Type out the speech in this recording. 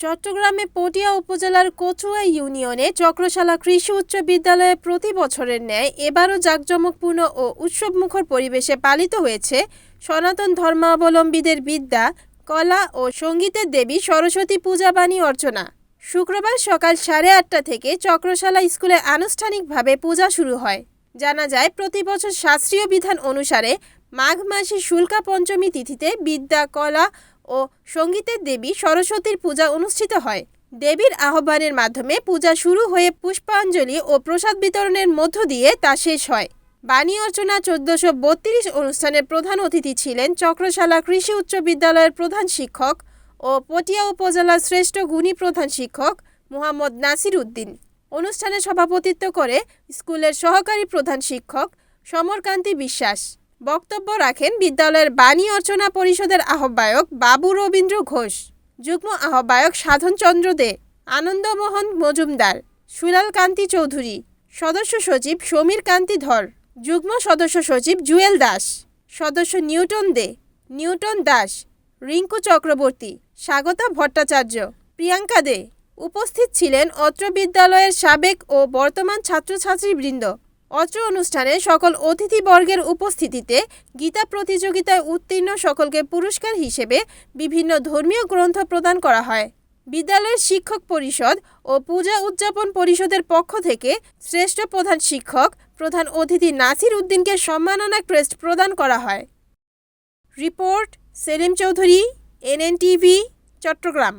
চট্টগ্রামে পটিয়া উপজেলার কচুয়া ইউনিয়নে চক্রশালা কৃষি উচ্চ বিদ্যালয়ে প্রতি বছরের ন্যায় এবারও জাঁকজমকপূর্ণ ও উৎসবমুখর পরিবেশে পালিত হয়েছে সনাতন ধর্মাবলম্বীদের বিদ্যা, কলা ও সঙ্গীতের দেবী সরস্বতী পূজা বাণী অর্চনা। শুক্রবার সকাল সাড়ে আটটা থেকে চক্রশালা স্কুলে আনুষ্ঠানিকভাবে পূজা শুরু হয়। জানা যায়, প্রতি বছর শাস্ত্রীয় বিধান অনুসারে মাঘ মাসে শুল্কা পঞ্চমী তিথিতে বিদ্যা, কলা ও সঙ্গীতের দেবী সরস্বতীর পূজা অনুষ্ঠিত হয়। দেবীর আহ্বানের মাধ্যমে পূজা শুরু হয়ে পুষ্পাঞ্জলি ও প্রসাদ বিতরণের মধ্য দিয়ে তা শেষ হয়। বাণী অর্চনা চোদ্দশো বত্রিশ অনুষ্ঠানের প্রধান অতিথি ছিলেন চক্রশালা কৃষি উচ্চ বিদ্যালয়ের প্রধান শিক্ষক ও পটিয়া উপজেলার শ্রেষ্ঠ গুণী প্রধান শিক্ষক মোহাম্মদ নাসির উদ্দিন। অনুষ্ঠানে সভাপতিত্ব করে স্কুলের সহকারী প্রধান শিক্ষক সমরকান্তি বিশ্বাস। বক্তব্য রাখেন বিদ্যালয়ের বাণী অর্চনা পরিষদের আহ্বায়ক বাবু রবীন্দ্র ঘোষ, যুগ্ম আহ্বায়ক সাধনচন্দ্র দে, আনন্দমোহন মজুমদার, সুলাল কান্তি চৌধুরী, সদস্য সচিব সমীর কান্তি ধর, যুগ্ম সদস্য সচিব জুয়েল দাস, সদস্য নিউটন দে, নিউটন দাস, রিঙ্কু চক্রবর্তী, স্বাগতা ভট্টাচার্য, প্রিয়াঙ্কা দে। উপস্থিত ছিলেন অত্র বিদ্যালয়ের সাবেক ও বর্তমান ছাত্রছাত্রীবৃন্দ। অত্র অনুষ্ঠানে সকল অতিথিবর্গের উপস্থিতিতে গীতা প্রতিযোগিতায় উত্তীর্ণ সকলকে পুরস্কার হিসেবে বিভিন্ন ধর্মীয় গ্রন্থ প্রদান করা হয়। বিদ্যালয়ের শিক্ষক পরিষদ ও পূজা উদযাপন পরিষদের পক্ষ থেকে শ্রেষ্ঠ প্রধান শিক্ষক প্রধান অতিথি নাসির উদ্দিনকে সম্মাননা ক্রেস্ট প্রদান করা হয়। Report Selim Chowdhury, NNTV, Chattogram.